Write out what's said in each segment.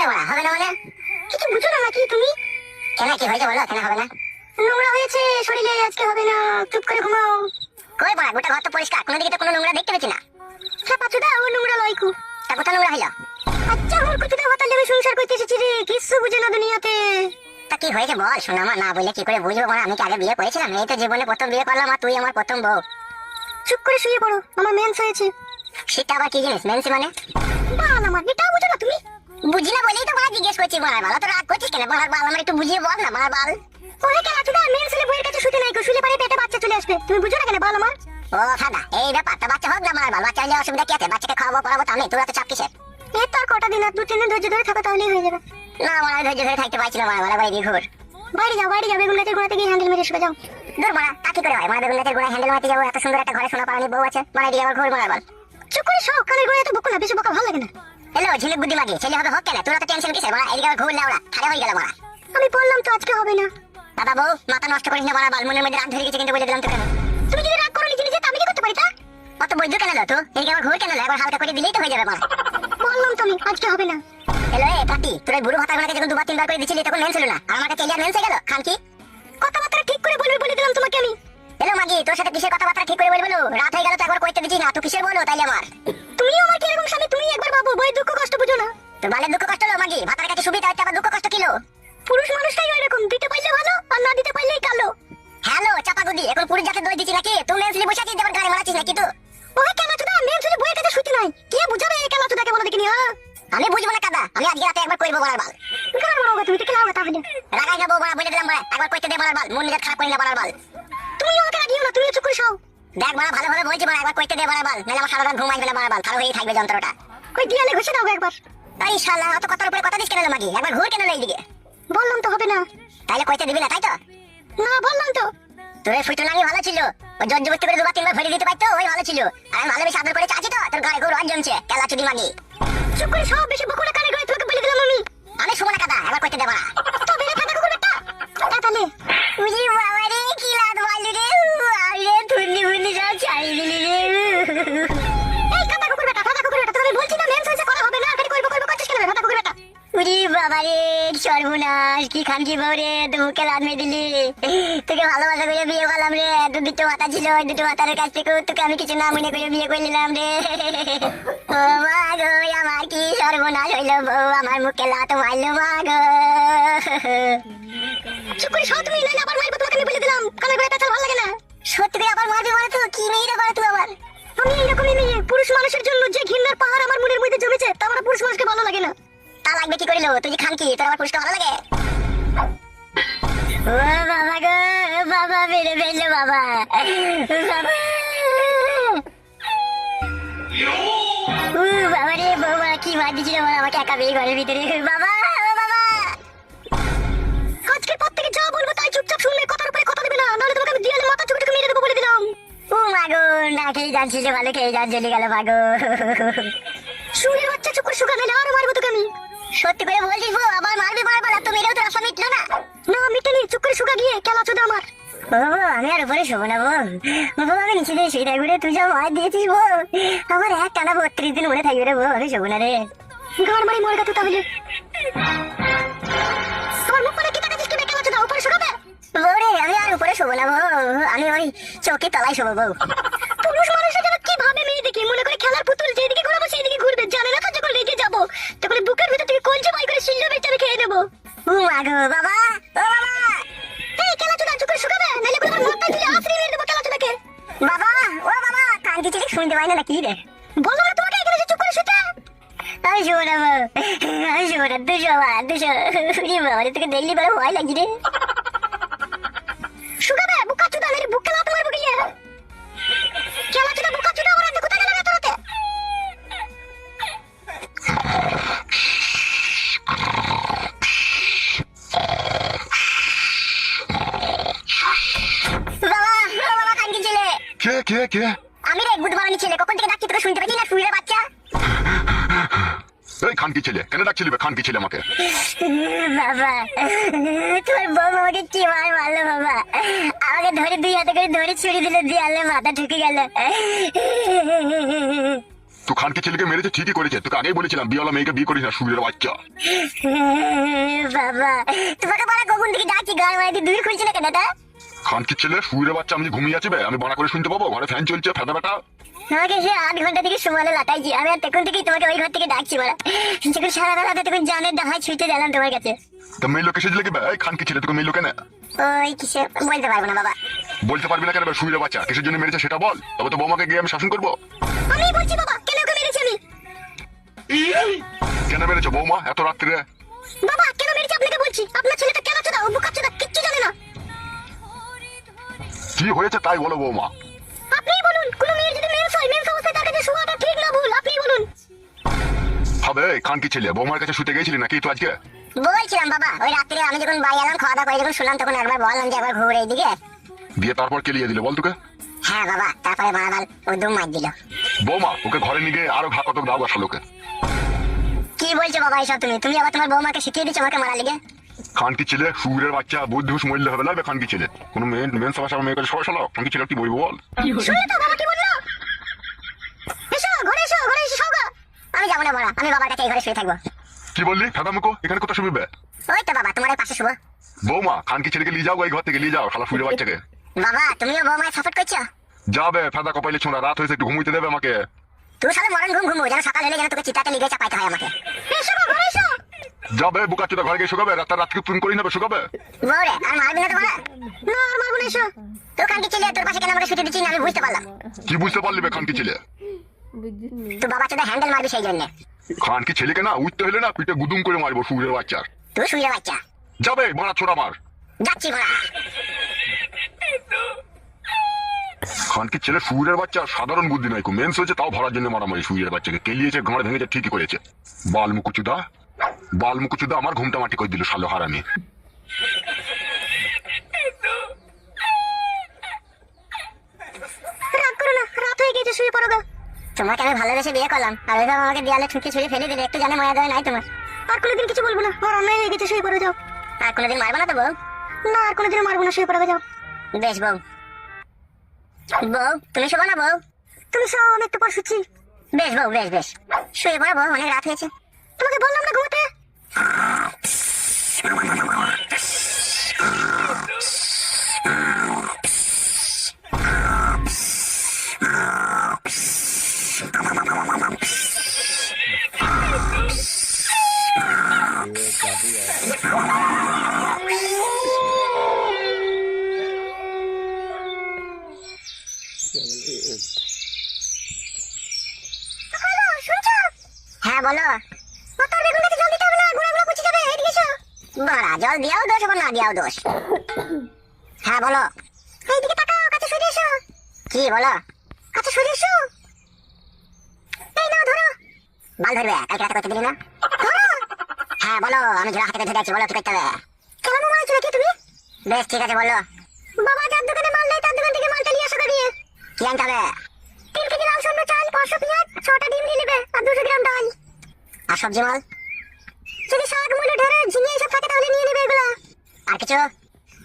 রে বাড়া হবে না মানে? কিছু বুঝো না নাকি তুমি? কেন কি হয়েছে বলো, কেন হবে না? নোংরা হয়েছে, শরীরে আজকে হবে না, চুপ করে ঘুমাও। কই বাড়া, গোটা ঘর তো পরিষ্কার কোনো দিকে তো কোনো নোংরা দেখতে পেছি না। হ্যাঁ পাচুদা ও নোংরা লয়কু। তা কোথা নোংরা হইল? আচ্ছা আমার কুচুদা হতালে আমি সংসার করতে এসেছি রে, কিচ্ছু বুঝে না দুনিয়াতে। তা কি হয়েছে বল, শোনা আমার, না বললে কি করে বুঝব মানে আমি কি আগে বিয়ে করেছিলাম? এই তো জীবনে প্রথম বিয়ে করলাম, আর তুই আমার প্রথম বউ। চুপ করে শুয়ে পড়ো, আমার মেন্স হয়েছে। সেটা আবার কি জিনিস, মেনসি মানে? বাল আমার এটাও বুঝো না তুমি। বুঝি না বলেই তো বাড়া জিজ্ঞেস করছি বাড়ার বাল। তো রাগ করছিস কেন? বাড়ার বাল আমার একটু বুঝিয়ে বল না বাড়ার বাল। ওরে কেন চুদা মেন্স হলে বইয়ের কাছে শুতে নাই শুলে পারে পেটে বাচ্চা চলে আসবে। তুমি বুঝো না কেন বাল আমার। ও সাদা এই ব্যাপার তা বাচ্চা হোক না মার বাল বাচ্চা হলে অসুবিধা কি আছে? বাচ্চাকে খাওয়াবো পড়াবো তো আমি তোরা তো চাপ কিসের? এই তো আর কটা দিন আর দু তিন দিন ধৈর্য ধরে থাকো তাহলেই হয়ে যাবে। না আমার ধৈর্য ধরে থাকতে পারছি না মার বালা বাইরে ঘুর। বাইরে যাও বাইরে যাও বেগুন গাছের গোড়াতে গিয়ে হ্যান্ডেল মেরে শুয়ে যাও। দূর মারা তা কি করে হয়? মারা বেগুন গাছের গোড়ায় হ্যান্ডেল মারতে যাব এত সুন্দর একটা ঘরে সোনা পারানি বউ আছে মারা দিয়ে আবার ঘুর মারার বল। চুপ করে সব কানের গোড়ায় তো বকো না বেশি বকা ভালো লাগে না। হ্যালো ঝিলিক বুদ্ধি মাগি ছেলে হবে হোক কেন? তোরা তো টেনশন কিসের? মারা এদিকে ঘুর লাউড়া ঠাড়া হয়ে গেল মারা আমি বললাম তো আজকে হবে না। দাদা বউ মাথা নষ্ট করিস না মারা বাল মনের মধ্যে রাগ ধরে গেছে কিন্তু বলে দিলাম তোকে। তুমি যদি রাগ করো নিজে নিজে আমি কি করতে পারি তা? অত বৈদ্য কেন তো? এদিকে আবার ঘুর কেন একবার হালকা করে দিলেই তো হয়ে যাবে মারা বললাম তো আমি আজকে হবে না। হ্যালো এ পাটি তোর ওই বুড়ো ভাতার যখন দুবার তিনবার করে দিছিলি তখন মেন ছিল না। আর আমার কাছে মেন হয়ে গেল? খান কি? কথাবার্তা ঠিক করে বলবে বলে দিলাম তোমাকে আমি। হ্যালো মাগি, তোর সাথে কিসের কথাবার্তা ঠিক করে বলব? রাত হয়ে গেল তো একবার কইতে দিচ্ছি না তুই কিসের বলো তাইলে আমার? তুমিও আমার কি এরকম স্বামী? তুমি একবার ভাবো বই দুঃখ কষ্ট বুঝো না। তোর বালের দুঃখ কষ্ট হলো মাগি ভাতার কাছে সুবিধা হচ্ছে, আবার দুঃখ কষ্ট কিলো পুরুষ মানুষটাই ওই রকম দিতে পারলে ভালো, আর না দিতে পারলেই কালো। হ্যালো চাপা গুদি এখন পুরুষ যাতে দই দিছি নাকি? তুই মেন বসে আছিস যেমন গাড়ি মারাছিস নাকি তুই খাও দেখ বলা ভালোভাবে বলছি বলা একবার কইতে দে বলার বাল নাহলে আমার সারা রাত ঘুম আসবে না বাল খারাপ হয়েই থাকবে যন্ত্রটা। ওই দিয়ালে ঘষে দাও একবার। তাই শালা অত কথার উপরে কথা দিস কেন মাগি? একবার ঘুর কেন লো এইদিকে? বললাম তো হবে না। তাইলে কইতে দিবি না তাই তো? না বললাম তো। তোর ফুটুনানি ভালো ছিল। ওই জর্জবস্তি করে দুবার তিনবার ভরে দিতে পারতো ওই ভালো ছিল। আর আমি ভালোবেসে আদর করে চাচ্ছি তো তোর ঘরে গরু আর জমছে কেলা চুদি মাগি। চুপ করে সব বেশি বকুড়া কানে করে তোকে বলে দিলাম আমি। আমি না কাদা একবার কইতে দেবো না উরি বাবা রে সর্বনাশ, কি খান কি বউ তুই মুখে লাদ মেয়ে দিলি। তোকে ভালোবাসা করে বিয়ে করলাম রে দু দুটো মাথা ছিল, ওই দুটো মাথার কাছ থেকে তোকে আমি কিছু না মনে করে বিয়ে করে নিলাম রে। ও মা গো আমার কি সর্বনাশ হইল বউ, আমার মুখে লাত মারলো মা গো। চুপ করে সব তুমি নাইলে আবার মারবো করিল তুই খান কি? তোর আমার পুরস্কার ভালো লাগে? ও বাবা গো বাবা মেরে ফেলল বাবা। বাবা। বাবা রে বাবা কি মার দিছিল আমাকে একা বেয়ে ঘরের ভিতরে? বাবা বাবা। আজকের পর থেকে যা বলব তাই চুপচাপ শুনবে কথার উপরে কথা দেবে না নাহলে তোমাকে আমি দিয়ালে মাথা চুপে চুপে মেরে দেবো বলে দিলাম। ও মাগো না খেয়ে যাচ্ছিল ভালো খেয়ে যান চলে গেল মাগো শুনে বাচ্চা চুপ করে শুকা নাইলে আরও মারবো তোকে আমি। সত্যি করে বলছিস বউ আবার মারবি মারবার আর তো মেরেও তো রাস্তা মিটলো না? না মিটেনি চুপ শুকা গিয়ে কেলা চোদা আমার। ও, আমি আর উপরে শোবো না, বউ। বউ, আমি নিচে দিয়ে শুয়ে থাকব রে, তুই যা মার দিয়েছিস, বউ। আমার এক টানা বত্রিশ দিন মনে থাকবে রে, বউ, আমি শোবো না রে। ঘর মারি মরে গেতো তাহলে। আমি আর উপরে শোবো না, বউ। আমি ওই চৌকি তলায় শোবো, বউ। শুনতে পাই না নাকি রে বলো না তোমাকে এখানে চুপ করে শুতে শোবো না শোবো না দুশো আমার দুশো বাবা তোকে দেখলি বড় ভয় লাগছে রে শুকাবে বুকা চোদা নাহলে বুকে লাত মারবো গিয়ে কেলা চোদা বুকা চোদা হাতে কোথায় গেল তোরাতে বাবা বাবা কান্তি ছেলে কে কে কে আমি রে গুড মর্নিং ছেলে কখন শুনতে না শুয়ে বাচ্চা? এই খানকি ছেলে কেন ডাকছিলি বে? খানকি ছেলে আমাকে। বাবা তোর বউ আমাকে কি মার মারলো বাবা? আমাকে ধরে দুই হাতে করে ধরে ছুরি দিল মাথা ঢুকে গেল। খানকি ছেলেকে মেরেছে ঠিকই করেছে। তোকে আগেই বলেছিলাম বিয়েওয়ালা মেয়েকে বিয়ে করিস না সুরের বাচ্চা। বাবা তোমাকে বলা কখন থেকে ডাকি গান দূর কেন খানকি ছেলে সুরের বাচ্চা আমি ঘুমিয়ে আছে বে, আমি বাড়া করে শুনতে পাবো ঘরে ফ্যান চলছে ফেদা বেটা। তোমাকে সে আধ ঘণ্টা থেকে সময় লাটাইছি আমি আর তখন থেকেই তোমাকে ওই ঘর থেকে ডাকছি বলা যখন সারা বেলাতে তখন জানের ডাহাই ছুটে গেলাম তোমার কাছে। তা মেয়ে লোকে সেজলে কি বে? এই খানকি ছেলে তোকে মেয়ে লোকে না? ওই কিসে? বলতে পারব না বাবা। বলতে পারবি না কেন বে, সুরের বাচ্চা কিসের জন্য মেরেছে সেটা বল। তবে তো বৌমাকে গিয়ে আমি শাসন করব। আমি বলছি বাবা কেন ওকে মেরেছি আমি? কেন মেরেছে বৌমা এত রাত্রে? বাবা কেন মেরেছি আপনাকে বলছি? আপনার ছেলেটা কেন চোদা ও বুকা চোদা কিচ্ছু জানে না। কি হয়েছে তাই বলো বৌমা। আপনিই বলুন কোন হবে? এই খানকি ছেলে? বৌমার কাছে শুতে গেছিলি নাকি তুই আজকে? বলছিলাম বাবা ওই রাত্রে আমি যখন বাড়ি এলাম খাওয়া দাওয়া করে যখন শুনলাম তখন একবার বললাম যে একবার ঘুরে এইদিকে। দিয়ে তারপর কেলিয়ে দিলে বল তোকে? হ্যাঁ বাবা তারপরে মারাদাল ও দুম মার দিল। বৌমা ওকে ঘরে নিয়ে গিয়ে আরও ঘা কত দাও আসা লোকে কি বলছো বাবা এইসব তুমি? তুমি আবার তোমার বৌমাকে শিখিয়ে দিচ্ছ আমাকে মারা লিগে? খানকি ছেলে? সুরের বাচ্চা বুদ্ধি হুস মরলে হবে লাগবে খানকি ছেলে? কোনো মেয়ে মেন সবার সামনে মেয়ে কাছে সবাই সালাও খানকি ছেলে কি বলব বল? শুনে তো বাবা কি বলল এসো ঘরে এসো ঘরে এসে শোগা আমি যাব না মারা আমি বাবার কাছে এই ঘরে শুয়ে থাকব। কি বললি? ফেদা মুখো এখানে কোথায় শুনবে ওই তো বাবা তোমার পাশে শুভ বৌমা খানকি ছেলেকে নিয়ে যাও এই ঘর থেকে নিয়ে যাও শালা সুরের বাচ্চাকে। বাবা তুমিও বৌমায় সাপোর্ট করছ? যাবে ফেদা কপাইলে ছোঁড়া রাত হয়েছে একটু ঘুমুইতে দেবে আমাকে। তুই সালে মরণ ঘুম ঘুমো যেন সকাল হলে যেন তোকে চিতাতে লিগে চাপাইতে হয় আমাকে। এসো গো, ঘরে এসো। যাবে বুকা চোদা ঘরে গিয়ে শুকাবে রাত রাত রাতকে তুমি করি নেবে শুকাবে। বৌরে আর মারবি না তো মারা না আর মারবো না এসো। তোর কান্তি ছিল তোর পাশে কেন আমাকে শুতে দিচ্ছি না আমি বুঝতে পারলাম। কি বুঝতে পারলি বে খানকি ছেলে? তুই বাবা চোদা হ্যান্ডেল মারবি সেই জন্য। খানকি ছেলেকে না উঠতে হলে না পিঠে গুদুম করে মারবো সুরের বাচ্চার তুই শুয়ে বাচ্চা। যাবে মারা ছোড়া মার। যাচ্ছি ঘোড়া। খানকি ছেলে সুরের বাচ্চা সাধারণ বুদ্ধি নয় মেন্স হয়েছে তাও ভরার জন্য মারামারি সুরের বাচ্চাকে। কেলিয়েছে ঘাড় ভেঙেছে ঠিকই করেছে। বাল মুকুচুদা বাল মুকুচুদা আমার ঘুমটা মাটি করে দিল সালো হারামি। রাগ করো না রাত হয়ে গেছে শুয়ে পড়ো গা। তোমাকে আমি ভালোবেসে বিয়ে করলাম। আর ওইভাবে আমাকে দেয়ালে ঠুকে ছুঁড়ে ফেলে দিলে একটু জানে মায়া দেওয়া নাই তোমার? আর কোনোদিন কিছু বলব না। আর অন্যায় হয়ে গেছে শুয়ে পড়ে যাও। আর কোনোদিন মারবো না তো বউ? না আর কোনোদিন মারবো না শুয়ে পড়ে যাও। বেশ বউ। বউ তুমি শোবো না বউ? তুমি শোও আমি একটু পর শুচ্ছি। বেশ বউ বেশ বেশ। শুয়ে পড়ো বউ অনেক রাত হয়েছে। তোমাকে বললাম না ঘুমোতে? গুঁড়া গুঁড়া হ্যাঁ হ্যাঁ বলো বাবা, যার দোকানে মাল দেয় তার থেকে মালটা নিয়ে আসো দিয়ে কি পাঁচশো পেঁয়াজ, ছটা ডিম নিয়ে নেবে আর দুশো গ্রাম ডাল আর সবজি মাল যদি শাক মূল্য ঢেঁড়স ঝিঙে এসব থাকে তাহলে নিয়ে নেবে এগুলো। আর কিছু?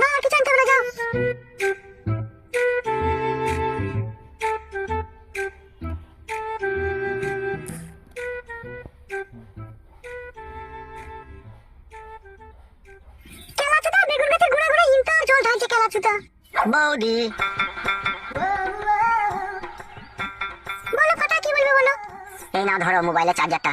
না আর কিছু আনতে হবে না যাও। বৌদি। বলো কথা কি বলবে বলো? এই নাও ধরো মোবাইলের চার্জারটা।